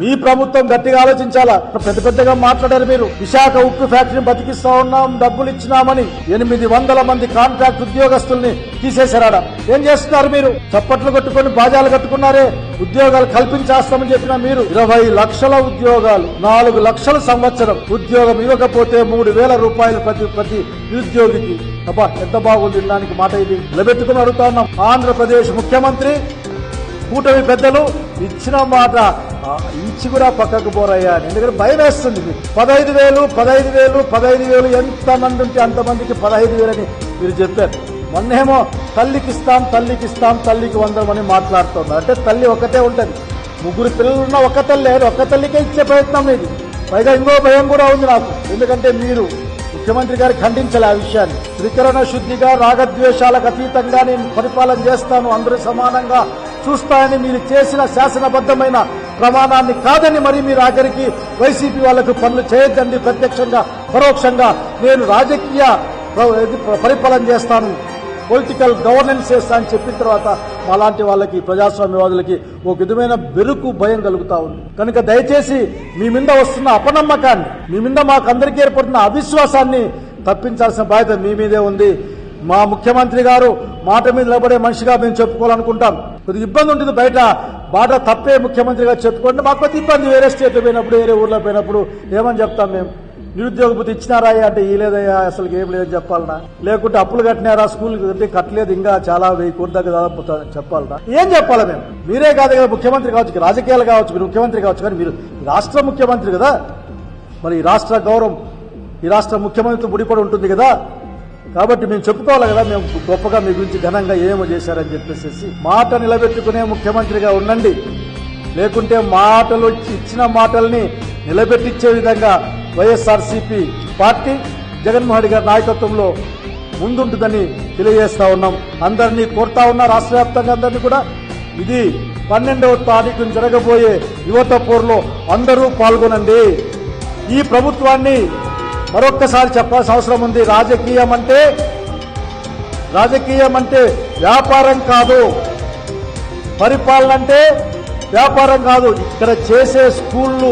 మీ ప్రభుత్వం గట్టిగా ఆలోచించాలా? పెద్ద పెద్దగా మాట్లాడారు మీరు. విశాఖ ఉక్కు ఫ్యాక్టరీని బతికిస్తా ఉన్నాం డబ్బులు ఇచ్చినామని ఎనిమిది వందల మంది కాంట్రాక్ట్ ఉద్యోగస్తుల్ని తీసేశారాడ. ఏం చేస్తున్నారు మీరు? చప్పట్లు కట్టుకొని బాజాలు కట్టుకున్నారే. ఉద్యోగాలు కల్పించేస్తామని చెప్పిన మీరు. ఇరవై లక్షల ఉద్యోగాలు నాలుగు లక్షల సంవత్సరం ఉద్యోగం ఇవ్వకపోతే మూడు వేల రూపాయలు ప్రతి ప్రతి నిరుద్యోగికి అబ్బా ఎంత బాగుంది దానికి మాట ఇది. నిలబెట్టుకుని అడుగుతా ఉన్నాం. ఆంధ్రప్రదేశ్ ముఖ్యమంత్రి కూటమి పెద్దలు ఇచ్చిన మాట ఇంచి కూడా పక్కకు పోరయ్యా. అని. ఎందుకంటే భయం వేస్తుంది పదహైదు వేలు పదహైదు వేలు పదహైదు వేలు ఎంత మంది ఉంటే అంతమందికి పదహైదు వేలని మీరు చెప్పారు. మొన్నేమో తల్లికి ఇస్తాం తల్లికి ఇస్తాం తల్లికి వందమని మాట్లాడుతున్నారు అంటే తల్లి ఒకటే ఉంటుంది. ముగ్గురు పిల్లలు ఉన్న ఒక తల్లి ఒక్క తల్లికే ఇచ్చే ప్రయత్నం ఇది పైగా ఇంకో భయం కూడా ఉంది నాకు. ఎందుకంటే మీరు ముఖ్యమంత్రి గారు ఖండించాలి ఆ విషయాన్ని. త్రికరణ శుద్ధిగా రాగద్వేషాలకు అతీతంగా నేను పరిపాలన చేస్తాను. అందరూ సమానంగా చూస్తానని మీరు చేసిన శాసనబద్ధమైన ప్రమాణాన్ని కాదని మరి మీరు ఆఖరికి వైసీపీ వాళ్ళకు పనులు చేయొద్దండి. ప్రత్యక్షంగా పరోక్షంగా నేను రాజకీయ పరిపాలన చేస్తాను. పొలిటికల్ గవర్నెన్స్ చేస్తా అని చెప్పిన తర్వాత మాలాంటి వాళ్ళకి ప్రజాస్వామ్యవాదులకి ఒక విధమైన బెరుకు భయం కలుగుతా ఉంది. కనుక దయచేసి మీ మీద వస్తున్న అపనమ్మకాన్ని మీ మీద మాకు అందరికీ ఏర్పడుతున్న అవిశ్వాసాన్ని తప్పించాల్సిన బాధ్యత మీ మీదే ఉంది. మా ముఖ్యమంత్రి గారు మాట మీద నిలబడే మనిషిగా మేము చెప్పుకోవాలనుకుంటాం. కొద్దిగా ఇబ్బంది ఉంటుంది బయట. బాట తప్పే ముఖ్యమంత్రిగా చెప్పుకోండి. మాకు కొద్ది ఇబ్బంది. వేరే స్టేట్లో పోయినప్పుడు వేరే ఊర్లో పోయినప్పుడు ఏమని చెప్తాం మేము? నిరుద్యోగ బుద్ధి ఇచ్చినారా అంటే ఈ లేదయ్యా అసలు ఏం లేదని చెప్పాలనా లేకుంటే అప్పులు కట్టినారా? స్కూల్ అంటే కట్టలేదు ఇంకా చాలా వెయ్యి కోట్ల దగ్గర దాదాపు చెప్పాలనా ఏం చెప్పాలి మేము? మీరే కాదు కదా ముఖ్యమంత్రి కావచ్చు రాజకీయాలు కావచ్చు మీరు ముఖ్యమంత్రి కావచ్చు కానీ మీరు రాష్ట్ర ముఖ్యమంత్రి కదా. మరి ఈ రాష్ట్ర గౌరవం ఈ రాష్ట్ర ముఖ్యమంత్రి ముడిపడి ఉంటుంది కదా. కాబట్టి మేము చెప్పుకోవాలి కదా మేము గొప్పగా మీ గురించి ఘనంగా ఏమో చేశారని చెప్పేసి మాట నిలబెట్టుకునే ముఖ్యమంత్రిగా ఉండండి. లేకుంటే మాటలు ఇచ్చిన మాటల్ని నిలబెట్టించే విధంగా వైఎస్ఆర్సీపీ పార్టీ జగన్మోహన్ రెడ్డి గారి నాయకత్వంలో ముందుంటుందని తెలియజేస్తా ఉన్నాం. అందరినీ కోరుతా ఉన్నా రాష్ట్ర వ్యాప్తంగా అందరినీ కూడా. ఇది పన్నెండవ తారీఖు జరగబోయే యువత పోరులో అందరూ పాల్గొనండి. ఈ ప్రభుత్వాన్ని మరొక్కసారి చెప్పాల్సిన అవసరం ఉంది. రాజకీయం అంటే రాజకీయం అంటే వ్యాపారం కాదు. పరిపాలన అంటే వ్యాపారం కాదు. ఇక్కడ చేసే స్కూళ్ళు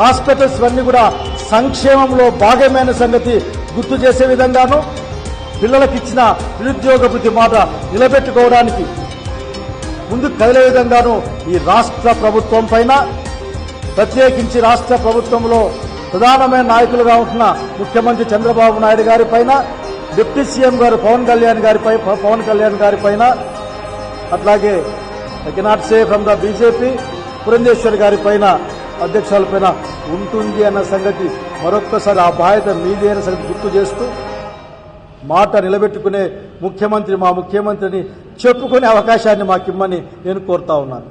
హాస్పిటల్స్ ఇవన్నీ కూడా సంక్షేమంలో భాగమైన సంగతి గుర్తు చేసే విధంగాను పిల్లలకు ఇచ్చిన నిరుద్యోగ వృద్ధి మాట నిలబెట్టుకోవడానికి ముందుకు కదిలే విధంగాను ఈ రాష్ట్ర ప్రభుత్వం పైన ప్రత్యేకించి రాష్ట్ర ప్రభుత్వంలో ప్రధానమైన నాయకులుగా ఉంటున్న ముఖ్యమంత్రి చంద్రబాబు నాయుడు గారి పైన డిప్యూటీ సీఎం గారు పవన్ కళ్యాణ్ గారిపై పవన్ కళ్యాణ్ గారి పైన అట్లాగే I cannot say from the BJP Purandeswar గారి పైన అధ్యక్షుల పైన ఉంటుంది అన్న సంగతి మరొక్కసారి ఆ బాధ్యత మీదే అన్న సంగతి గుర్తు చేస్తూ మాట నిలబెట్టుకునే ముఖ్యమంత్రి మా ముఖ్యమంత్రిని చెప్పుకునే అవకాశాన్ని మాకిమ్మని నేను కోరుతా ఉన్నాను.